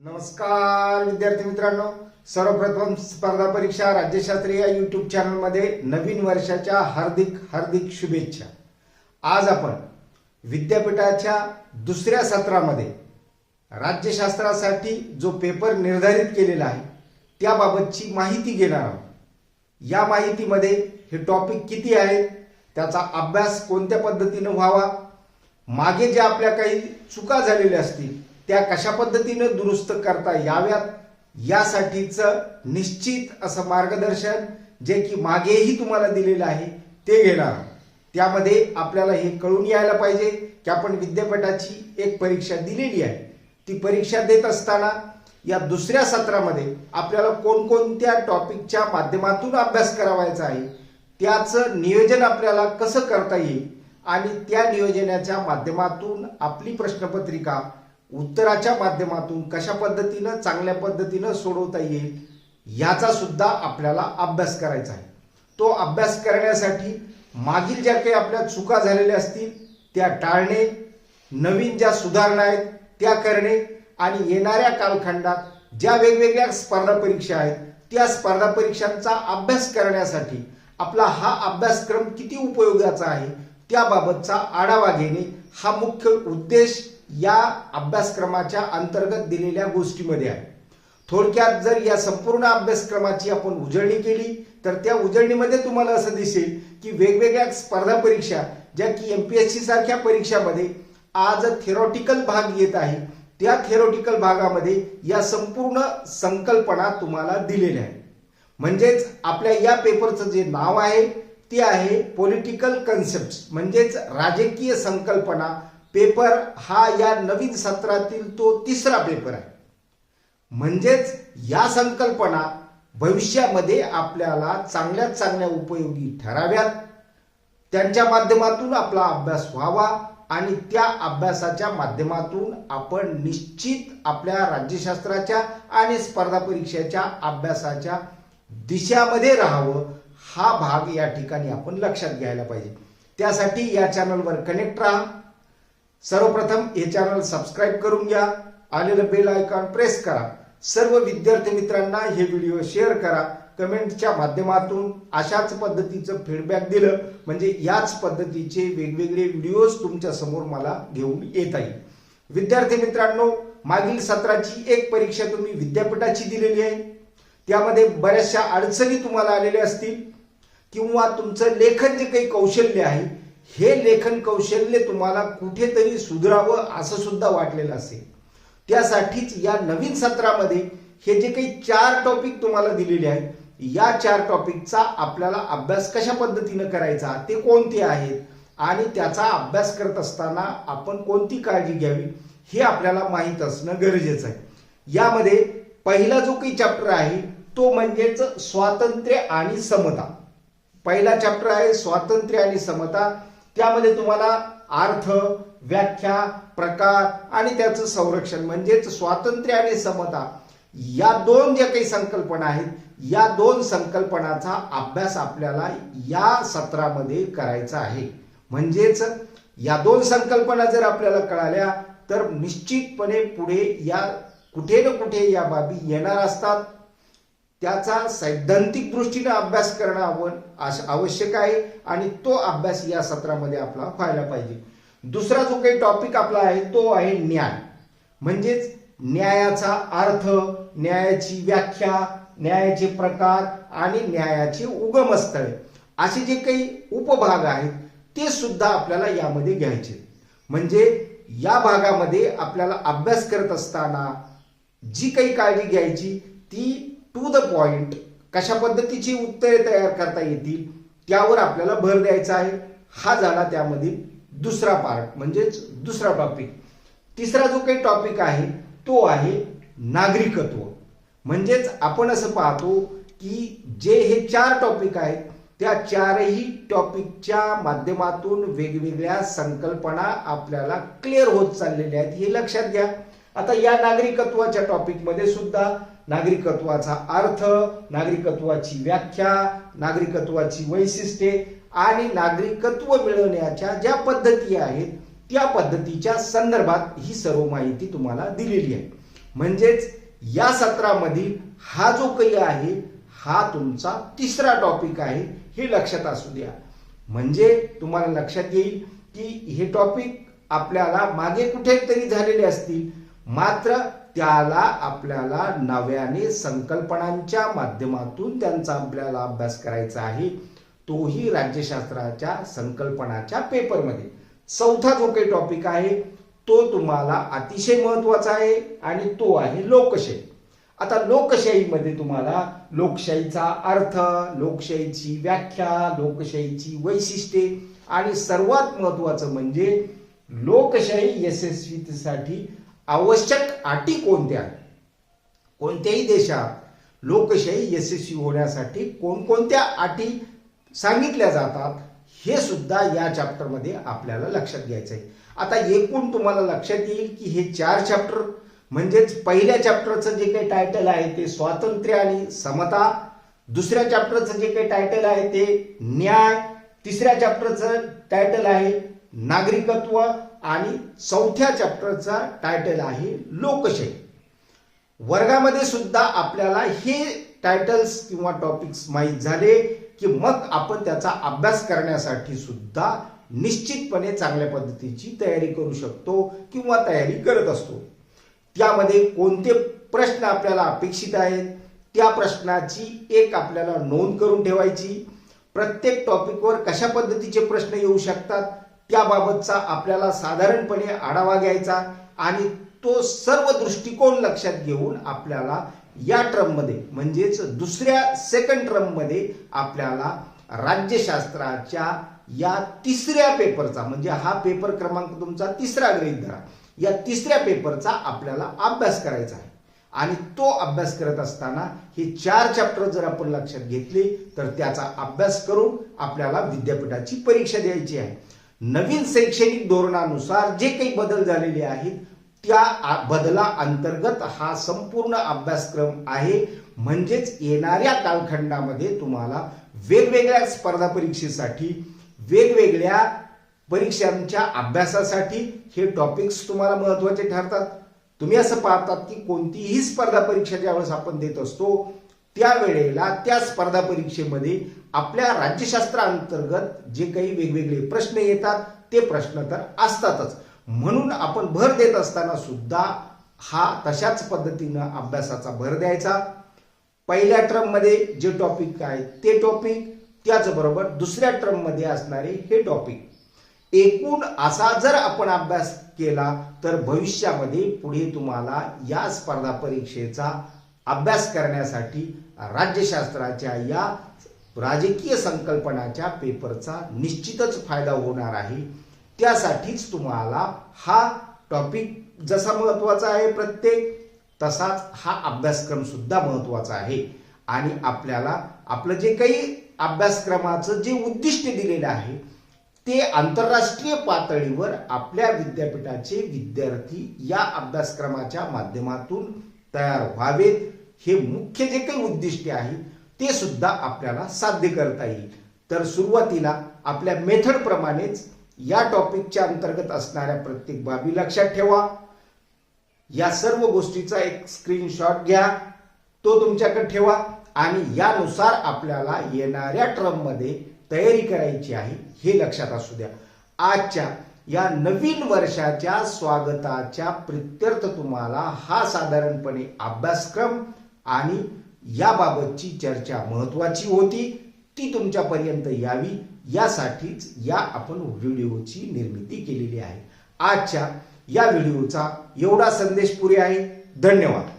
नमस्कार विद्यार्थी मित्रांनो. सर्वप्रथम स्पर्धा परीक्षा राज्यशास्त्री या युट्यूब चॅनलमध्ये नवीन वर्षाच्या हार्दिक हार्दिक शुभेच्छा. आज आपण विद्यापीठाच्या दुसऱ्या सत्रामध्ये राज्यशास्त्रासाठी जो पेपर निर्धारित केलेला आहे त्याबाबतची माहिती घेणार आहोत. या माहितीमध्ये हे टॉपिक किती आहेत त्याचा अभ्यास कोणत्या पद्धतीनं व्हावा मागे ज्या आपल्या काही चुका झालेल्या असतील त्या कशा पद्धतीनं दुरुस्त करता याव्यात? यासाठीचं निश्चित असं मार्गदर्शन जे की मागेही तुम्हाला दिलेलं आहे ते घेणार त्यामध्ये आपल्याला हे कळून यायला पाहिजे की आपण विद्यापीठाची एक परीक्षा दिलेली आहे. ती परीक्षा देत असताना या दुसऱ्या सत्रामध्ये आपल्याला कोणकोणत्या टॉपिकच्या माध्यमातून अभ्यास करावायचा आहे त्याचं नियोजन आपल्याला कसं करता येईल आणि त्या नियोजनाच्या माध्यमातून आपली प्रश्नपत्रिका उत्तराच्या माध्यमातून कशा पद्धतीनं चांगल्या पद्धतीनं सोडवता येईल याचा सुद्धा आपल्याला अभ्यास करायचा आहे. तो अभ्यास करण्यासाठी मागील ज्या काही आपल्या चुका झालेल्या असतील त्या टाळणे नवीन ज्या सुधारणा आहेत त्या करणे आणि येणाऱ्या कालखंडात ज्या वेगवेगळ्या स्पर्धा परीक्षा आहेत त्या स्पर्धा परीक्षांचा अभ्यास करण्यासाठी आपला हा अभ्यासक्रम किती उपयोगाचा आहे त्याबाबतचा आढावा घेणे हा मुख्य उद्देश या अभ्यासक्रमाच्या अंतर्गत दिलेल्या गोष्टीमध्ये आहे. थोडक्यात जर या संपूर्ण अभ्यासक्रमाची आपण उजळणी केली तर त्या उजळणीमध्ये तुम्हाला असं दिसेल की वेगवेगळ्या स्पर्धा परीक्षा ज्या की एमपीएससी सारख्या परीक्षामध्ये आज थेरॉटिकल भाग येत आहे त्या थेरॉटिकल भागामध्ये या संपूर्ण संकल्पना तुम्हाला दिलेल्या आहेत. म्हणजेच आपल्या या पेपरचं जे नाव आहे ते आहे पॉलिटिकल कन्सेप्ट म्हणजेच राजकीय संकल्पना पेपर हा या नवीन सत्रातील तो तिसरा पेपर आहे. म्हणजेच या संकल्पना भविष्यामध्ये आपल्याला चांगल्यात चांगल्या उपयोगी ठराव्यात. त्यांच्या माध्यमातून आपला अभ्यास व्हावा आणि त्या अभ्यासाच्या माध्यमातून आपण निश्चित आपल्या राज्यशास्त्राच्या आणि स्पर्धा परीक्षेच्या अभ्यासाच्या दिशामध्ये राहावं हा भाग या ठिकाणी आपण लक्षात घ्यायला पाहिजे. त्यासाठी या चॅनलवर कनेक्ट राहा. सर्वप्रथम हे चॅनल सबस्क्राईब करून घ्या. आलेलं बेल आयकॉन प्रेस करा. सर्व विद्यार्थी मित्रांना हे व्हिडिओ शेअर करा. कमेंटच्या माध्यमातून अशाच पद्धतीचं फीडबॅक दिलं. म्हणजे याच पद्धतीचे वेगवेगळे व्हिडिओज तुमच्यासमोर मला घेऊन येत येईल विद्यार्थी मित्रांनो मागील सत्राची एक परीक्षा तुम्ही विद्यापीठाची दिलेली आहे. त्यामध्ये बऱ्याचशा अडचणी तुम्हाला आलेल्या असतील. किंवा तुमचं लेखन जे काही कौशल्य आहे हे लेखन कौशल्य तुम्हाला कुठेतरी सुधरावं असं सुद्धा वाटलेलं असेल. त्यासाठीच या नवीन सत्रामध्ये हे जे काही चार टॉपिक तुम्हाला दिलेले आहेत या चार टॉपिकचा आपल्याला अभ्यास कशा पद्धतीनं करायचा ते कोणते आहेत आणि त्याचा अभ्यास करत असताना आपण कोणती काळजी घ्यावी हे आपल्याला माहीत असणं गरजेचं आहे. यामध्ये पहिला जो काही चॅप्टर आहे तो म्हणजेच स्वातंत्र्य आणि समता. पहिला चॅप्टर आहे स्वातंत्र्य आणि समता. त्यामध्ये तुम्हाला अर्थ व्याख्या प्रकार आणि त्याचं संरक्षण म्हणजेच स्वातंत्र्य आणि समता या दोन ज्या काही संकल्पना आहेत या दोन संकल्पनाचा अभ्यास आपल्याला या सत्रामध्ये करायचा आहे. म्हणजेच या दोन संकल्पना जर आपल्याला कळाल्या तर निश्चितपणे पुढे या कुठे ना कुठे या बाबी येणार असतात. त्याचा सैद्धांतिक दृष्टीने अभ्यास करणं आव- आवश्यक आहे आणि तो अभ्यास या सत्रामध्ये आपला व्हायला पाहिजे. दुसरा जो काही टॉपिक आपला आहे तो आहे न्याय. म्हणजेच न्यायाचा अर्थ न्यायाची व्याख्या न्यायाचे प्रकार आणि न्यायाचे उगमस्थळे. असे जे काही उपभाग आहेत ते सुद्धा आपल्याला यामध्ये घ्यायचे. म्हणजे या भागामध्ये आपल्याला अभ्यास करत असताना जी काही काळजी घ्यायची ती टू द पॉइंट कशा पद्धतीची उत्तरे तयार करता येतील त्यावर आपल्याला भर द्यायचा आहे. हा झाला त्यामधील दुसरा पार्ट म्हणजेच दुसरा टॉपिक तिसरा जो काही टॉपिक आहे तो आहे नागरिकत्व. म्हणजेच आपण असं पाहतो की जे हे चार टॉपिक आहेत त्या चारही टॉपिकच्या माध्यमातून वेगवेगळ्या संकल्पना आपल्याला क्लिअर होत चाललेल्या आहेत हे लक्षात घ्या. आता या नागरिकत्वाच्या टॉपिकमध्ये सुद्धा नागरिकत्वाचा अर्थ नागरिकत्वाची व्याख्या नागरिकत्वाची वैशिष्ट्ये आणि नागरिकत्व मिळवण्याच्या ज्या पद्धती आहेत त्या पद्धतीच्या संदर्भात ही सर्व माहिती तुम्हाला दिलेली आहे. म्हणजेच या सत्रामधील हा जो काही आहे हा तुमचा तिसरा टॉपिक आहे हे लक्षात असू द्या. म्हणजे तुम्हाला लक्षात येईल की हे टॉपिक आपल्याला मागे कुठेतरी झालेले असतील मात्र त्याला आपल्याला नव्याने संकल्पनांच्या माध्यमातून त्यांचा आपल्याला अभ्यास करायचा आहे. तोही राज्यशास्त्राच्या संकल्पनाच्या पेपरमध्ये. चौथा जो काही टॉपिक आहे तो तुम्हाला अतिशय महत्त्वाचा आहे आणि तो आहे लोकशाही. आता लोकशाहीमध्ये तुम्हाला लोकशाहीचा अर्थ लोकशाहीची व्याख्या लोकशाहीची वैशिष्ट्ये आणि सर्वात महत्वाचं म्हणजे लोकशाही यशस्वीतेसाठी आवश्यक अटी कोणत्या? कोणत्याही देशात लोकशाही यशस्वी होण्यासाठी कोणकोणत्या अटी सांगितल्या जातात हे सुद्धा या चॅप्टरमध्ये आपल्याला लक्षात घ्यायचं आहे आता एकूण तुम्हाला लक्षात येईल की हे चार चॅप्टर म्हणजेच पहिल्या चॅप्टरचं जे काही टायटल आहे ते स्वातंत्र्य आणि समता दुसऱ्या चॅप्टरचं जे काही टायटल आहे ते न्याय तिसऱ्या चॅप्टरचं टायटल आहे नागरिकत्व आणि चौथ्या चॅप्टरचा टायटल आहे लोकशाही. वर्गामध्ये सुद्धा आपल्याला हे टायटल्स किंवा टॉपिक्स माहीत झाले की मग आपण त्याचा अभ्यास करण्यासाठी सुद्धा निश्चितपणे चांगल्या पद्धतीची तयारी करू शकतो किंवा तयारी करत असतो. त्यामध्ये कोणते प्रश्न आपल्याला अपेक्षित आहेत त्या प्रश्नाची एक आपल्याला नोंद करून ठेवायची. प्रत्येक टॉपिकवर कशा पद्धतीचे प्रश्न येऊ शकतात त्याबाबतचा आपल्याला साधारणपणे आढावा घ्यायचा आणि तो सर्व दृष्टिकोन लक्षात घेऊन आपल्याला या ट्रममध्ये म्हणजेच दुसऱ्या सेकंड ट्रममध्ये आपल्याला राज्यशास्त्राच्या या तिसऱ्या पेपरचा म्हणजे हा पेपर क्रमांक तुमचा तिसरा गृहीत धरा. या तिसऱ्या पेपरचा आपल्याला अभ्यास करायचा आहे. आणि तो अभ्यास करत असताना हे चार चॅप्टर जर आपण लक्षात घेतले तर त्याचा अभ्यास करून आपल्याला विद्यापीठाची परीक्षा द्यायची आहे. नवीन शैक्षणिक धोरणानुसार जे काही बदल झालेले आहेत त्या बदला अंतर्गत हा संपूर्ण अभ्यासक्रम आहे. म्हणजेच येणाऱ्या कालखंडामध्ये तुम्हाला वेगवेगळ्या स्पर्धा परीक्षेसाठी वेगवेगळ्या परीक्षांच्या अभ्यासासाठी हे टॉपिक्स तुम्हाला महत्त्वाचे ठरतात. तुम्ही असं पाहतात की कोणतीही स्पर्धा परीक्षा ज्यावेळेस आपण देत असतो त्यावेळेला त्या स्पर्धा परीक्षेमध्ये आपल्या राज्यशास्त्राअंतर्गत जे काही वेगवेगळे प्रश्न येतात ते प्रश्न तर असतातच. म्हणून आपण भर देत असताना सुद्धा हा तशाच पद्धतीनं अभ्यासाचा भर द्यायचा. पहिल्या ट्रममध्ये जे टॉपिक आहे ते टॉपिक त्याचबरोबर दुसऱ्या ट्रममध्ये असणारे हे टॉपिक एकूण असा जर आपण अभ्यास केला तर भविष्यामध्ये पुढे तुम्हाला या स्पर्धा परीक्षेचा अभ्यास करण्यासाठी राज्यशास्त्राच्या या राजकीय संकल्पनाच्या पेपरचा निश्चितच फायदा होणार आहे. त्यासाठीच तुम्हाला हा टॉपिक जसा महत्त्वाचा आहे प्रत्येक तसाच हा अभ्यासक्रम सुद्धा महत्त्वाचा आहे. आणि आपल्याला आपलं जे काही अभ्यासक्रमाचं जे उद्दिष्ट दिलेलं आहे ते आंतरराष्ट्रीय पातळीवर आपल्या विद्यापीठाचे विद्यार्थी या अभ्यासक्रमाच्या माध्यमातून तयार व्हावेत. हे मुख्य जे काही उद्दिष्टे आहे ते सुद्धा आपल्याला साध्य करता येईल. तर सुरुवातीला आपल्या मेथड प्रमाणेच या टॉपिकच्या अंतर्गत असणाऱ्या प्रत्येक बाबी लक्षात ठेवा. या सर्व गोष्टीचा एक स्क्रीनशॉट घ्या तो तुमच्याकडे ठेवा आणि यानुसार आपल्याला येणाऱ्या ट्रममध्ये तयारी करायची आहे हे लक्षात असू द्या. आजच्या या नवीन वर्षाच्या स्वागताच्या प्रित्यर्थ तुम्हाला हा साधारणपणे अभ्यासक्रम आणि याबाबतची चर्चा महत्वाची होती ती तुमच्यापर्यंत यावी. यासाठीच या आपण व्हिडिओची निर्मिती केलेली आहे. आजच्या या व्हिडिओचा एवढा संदेश पुरे आहे. धन्यवाद.